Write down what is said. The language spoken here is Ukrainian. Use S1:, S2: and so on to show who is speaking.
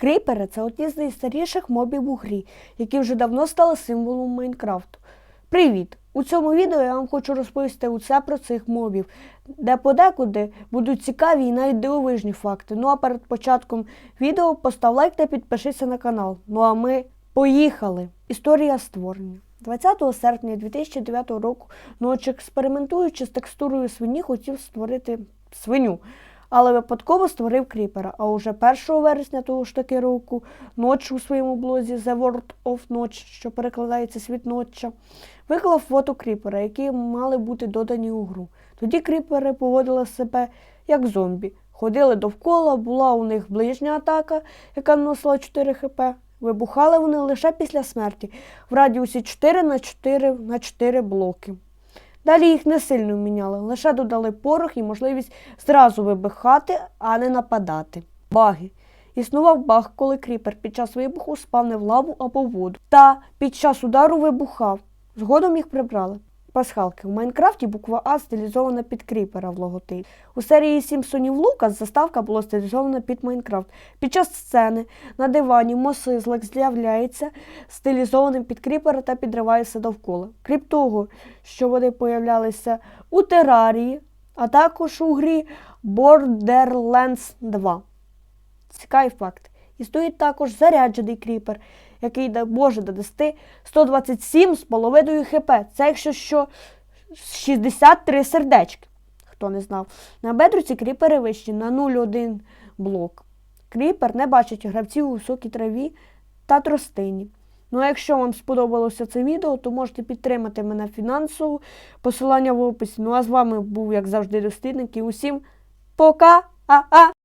S1: Кріпери це одні з найстаріших мобів у грі, які вже давно стали символом Майнкрафту. Привіт! У цьому відео я вам хочу розповісти усе про цих мобів, де подекуди будуть цікаві і навіть дивовижні факти. Ну а перед початком відео постав лайк та підпишися на канал. Ну а ми поїхали! Історія створення. 20 серпня 2009 року ночі експериментуючи з текстурою свині, хотів створити свиню але випадково створив кріпера. А уже 1 вересня того ж таки року ноч у своєму блозі The World of Notch, що перекладається світ ноччя, виклав фото кріпера, які мали бути додані у гру. Тоді кріпери поводили себе як зомбі. Ходили довкола, була у них ближня атака, яка наносила 4 хп. Вибухали вони лише після смерті в радіусі 4 на 4 на 4 блоки. Далі їх не сильно міняли, лише додали порох і можливість зразу вибухати, а не нападати. Баги. Існував баг, коли кріпер під час вибуху спав не в лаву або воду. Та під час удару вибухав. Згодом їх прибрали. Пасхалки. У Майнкрафті буква А стилізована під кріпера в логотипі. У серії Сімпсонів Лукас заставка була стилізована під Майнкрафт. Під час сцени на дивані Мосизлик з'являється стилізованим під кріпера та підривається довкола. Крім того, що вони появлялися у терарії, а також у грі Borderlands 2. Цікавий факт. Існує також заряджений кріпер, який може донести 127 з половиною хп. Це якщо що 63 сердечки. Хто не знав. На бедруці кріпери вищі на 0,1 блок. Кріпер не бачить гравців у високій траві та тростині. Ну а якщо вам сподобалося це відео, то можете підтримати мене фінансово. Посилання в описі. Ну а з вами був, як завжди, дослідник. І усім пока! А-а!